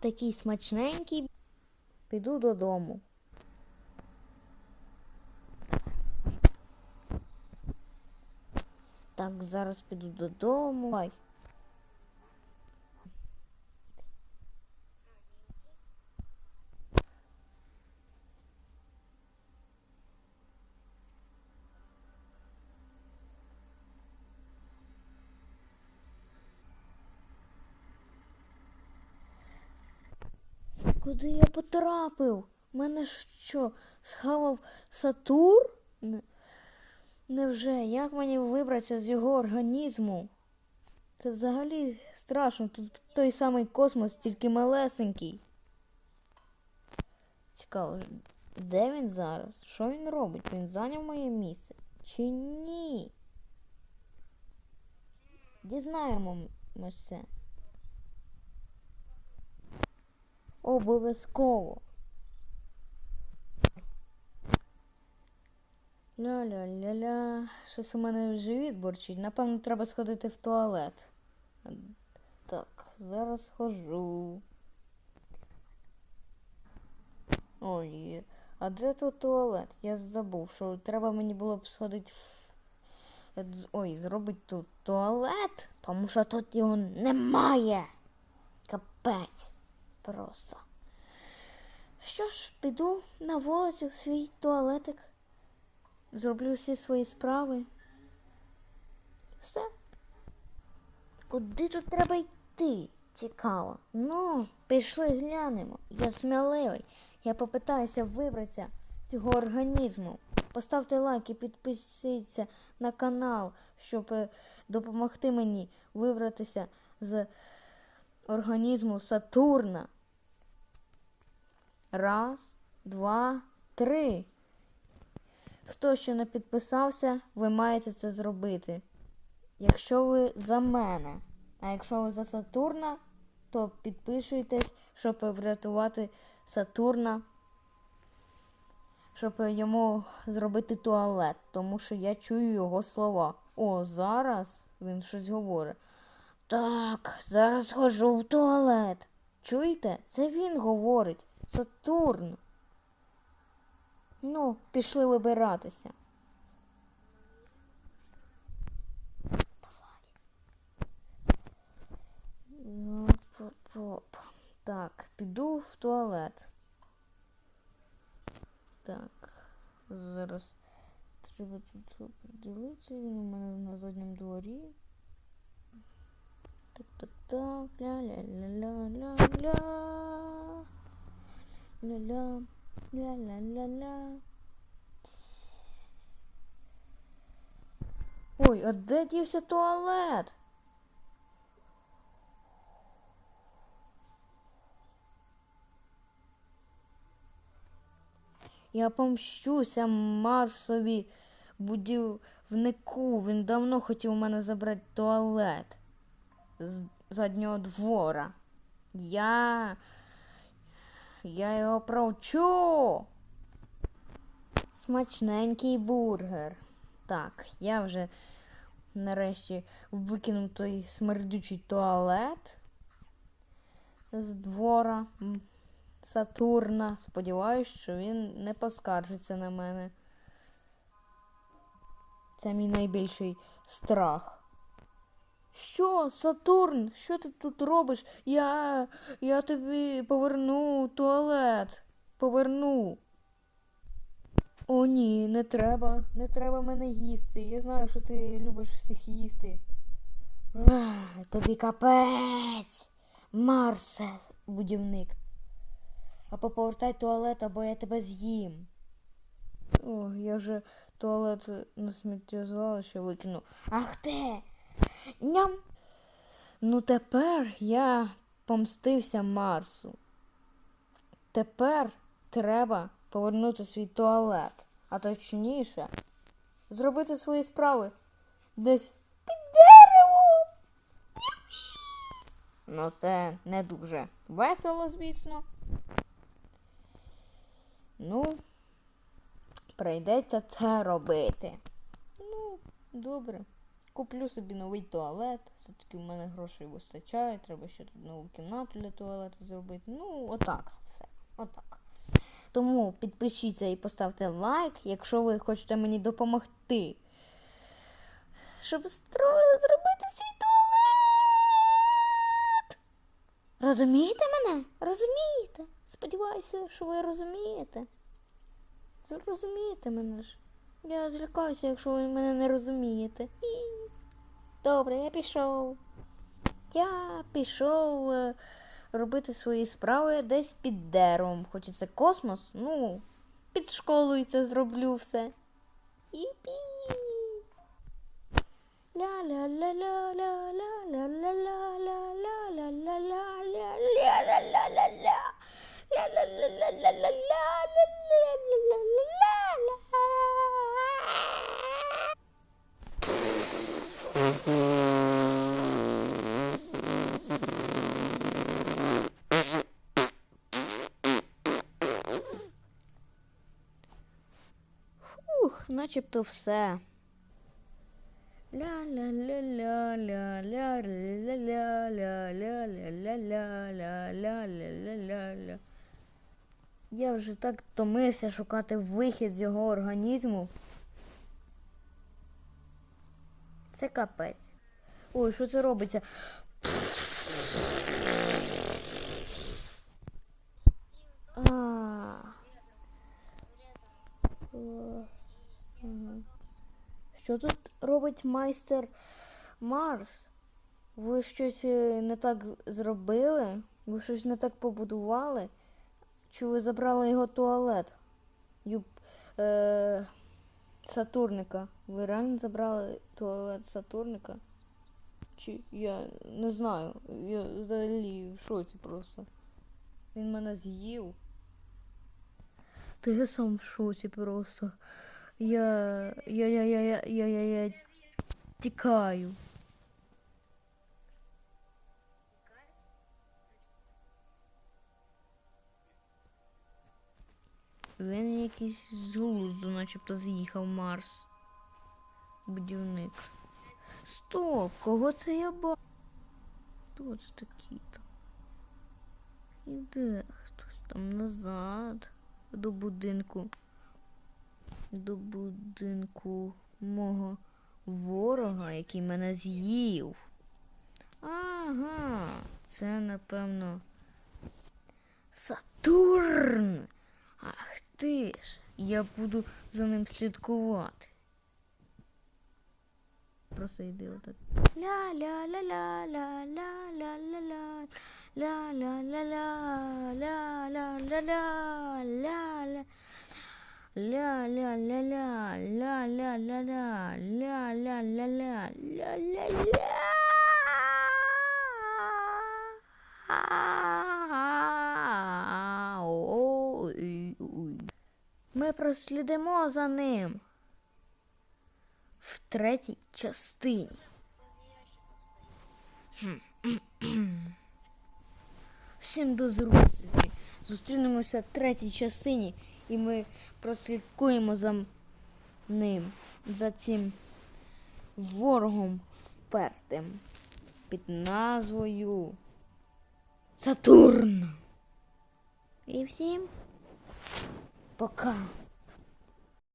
такий смачненький. Піду додому. Так, зараз піду додому. Ай. Куди я потрапив? Мене що, схавав Сатурн? Невже? Як мені вибратися з його організму? Це взагалі страшно. Тут той самий космос, тільки малесенький. Цікаво, де він зараз? Що він робить? Він зайняв моє місце? Чи ні? Дізнаємося. Обов'язково. Ля-ля-ля-ля. Щось у мене живіт борчить. Напевно, треба сходити в туалет. Так, зараз схожу. Ой, а де тут туалет? Я забув, що треба мені було б сходити в. Ой, зробити тут туалет, тому що тут його немає. Капець. Просто. Що ж, піду на вулицю в свій туалетик. Зроблю всі свої справи. Все. Куди тут треба йти? Цікаво. Ну, пішли глянемо. Я сміливий. Я попитаюся вибратися з цього організму. Поставте лайк і підпишіться на канал, щоб е, допомогти мені вибратися з організму Сатурна. Раз, два, три. Хто ще не підписався, ви маєте це зробити. Якщо ви за мене. А якщо ви за Сатурна, то підпишуйтесь, щоб врятувати Сатурна, щоб йому зробити туалет, тому що я чую його слова. О, зараз він щось говорить. Так, зараз схожу в туалет. Чуєте? Це він говорить. Сатурн. Ну, пішли вибиратися. Ну. Так, піду в туалет. Так, зараз треба тут поділитися. Він у мене на задньому дворі. Так, так, так, ля-ля-ля-ля-ля-ля. Ля-ля, ля-ля-ля-ля. Ой, а де дівся туалет? Я помщуся Марсові будівнику. Він давно хотів у мене забрати туалет з заднього двора. Я. Я його провчу. Смачненький бургер. Так, я вже нарешті викинув той смердючий туалет з двора Сатурна. Сподіваюсь, що він не поскаржиться на мене. Це мій найбільший страх. Що, Сатурн, що ти тут робиш? Я. я тобі поверну туалет. Поверну. О, ні, не треба. Не треба мене їсти. Я знаю, що ти любиш всіх їсти. Ах, тобі капець. Марсе, будівник. Або повертай туалет, або я тебе з'їм. О, я вже туалет на сміттєзвалище викинув. Ах ти! Ням. Ну тепер я помстився Марсу. Тепер треба повернути свій туалет, а точніше, зробити свої справи десь під деревом. Ну, це не дуже весело, звісно. Ну, прийдеться це робити. Ну, добре. Куплю собі новий туалет. Все-таки в мене грошей вистачає, треба ще тут нову кімнату для туалету зробити. Ну, отак все. Отак. Тому підпишіться і поставте лайк, якщо ви хочете мені допомогти. Щоб зробити свій туалет. Розумієте мене? Розумієте? Сподіваюся, що ви розумієте. Зрозумієте мене ж. Я злякаюся, якщо ви мене не розумієте. Добре, я пішов. Я пішов е, робити свої справи десь під деревом. Хоч це космос, ну, під школою це зроблю все. Іпі. ля ля ля ля ля Я вже так втомився шукати вихід з його організму. Це капець. Ой, що це робиться? А. Що тут робить майстер Марс? Ви щось е, не так зробили? Ви щось не так побудували? Чи ви забрали його туалет? Юп, е, Сатурника. Ви реально забрали туалет Сатурника? Чи я не знаю. Я взагалі в шоці просто. Він мене з'їв. Я сам в шоці просто. Я. Я я я я я я я тікаю. Він якийсь з глузду, начебто з'їхав Марс. Будівник. Стоп, кого це я бачу? Хто це такі-то? Іде хтось там назад. До будинку. До будинку мого ворога, який мене з'їв. Ага, це напевно. Сатурн. Ах ти ж, я буду за ним слідкувати. Просто йди отак. ля ля ля Ой, ой. Ми прослідимо за ним в третій частині. Всім до зустрічі. Зустрінемося в третій частині і ми прослідкуємо за ним, за цим ворогом впертим під назвою Сатурн. І всім пока.